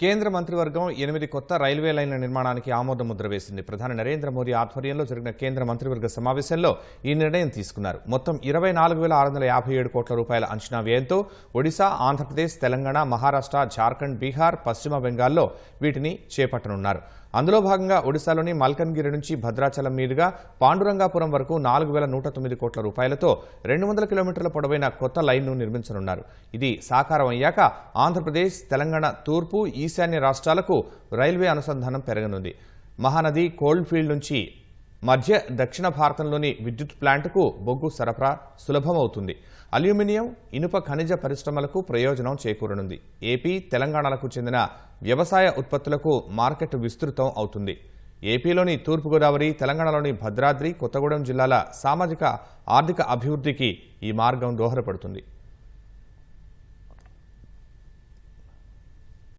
కేంద్ర మంత్రివర్గం ఎనిమిది కొత్త రైల్వే లైన్ల నిర్మాణానికి ఆమోద ముద్ర వేసింది. ప్రధాని నరేంద్ర మోదీ ఆధ్వర్యంలో జరిగిన కేంద్ర మంత్రివర్గ సమావేశంలో ఈ నిర్ణయం తీసుకున్నారు. మొత్తం ఇరవై నాలుగు వేల ఆరు వందల యాభై ఏడు కోట్ల రూపాయల అంచనా వ్యయంతో ఒడిశా ఆంధ్రప్రదేశ్ తెలంగాణ మహారాష్ట్ర జార్ఖండ్ బీహార్ పశ్చిమ బెంగాల్లో వీటిని చేపట్టనున్నారు. అందులో భాగంగా ఒడిశాలోని మల్కన్గిరి నుంచి భద్రాచలం మీదుగా పాండురంగాపురం వరకు నాలుగు వేల నూట తొమ్మిది కోట్ల రూపాయలతో రెండు వందల కిలోమీటర్ల పొడవైన కొత్త లైన్ను నిర్మించనున్నారు. ఇది సాకారం అయ్యాక ఆంధ్రప్రదేశ్ తెలంగాణ తూర్పు ఈశాన్య రాష్ట్రాలకు రైల్వే అనుసంధానం పెరగనుంది. మహానది కోల్డ్ ఫీల్డ్ నుంచి మధ్య దక్షిణ భారతంలోని విద్యుత్ ప్లాంట్కు బొగ్గు సరఫరా సులభమవుతుంది. అల్యూమినియం ఇనుప ఖనిజ పరిశ్రమలకు ప్రయోజనం చేకూరనుంది. ఏపీ తెలంగాణలకు చెందిన వ్యవసాయ ఉత్పత్తులకు మార్కెట్ విస్తృతం అవుతుంది. ఏపీలోని తూర్పుగోదావరి తెలంగాణలోని భద్రాద్రి కొత్తగూడెం జిల్లాల సామాజిక ఆర్థిక అభివృద్ధికి ఈ మార్గం దోహదపడుతుంది.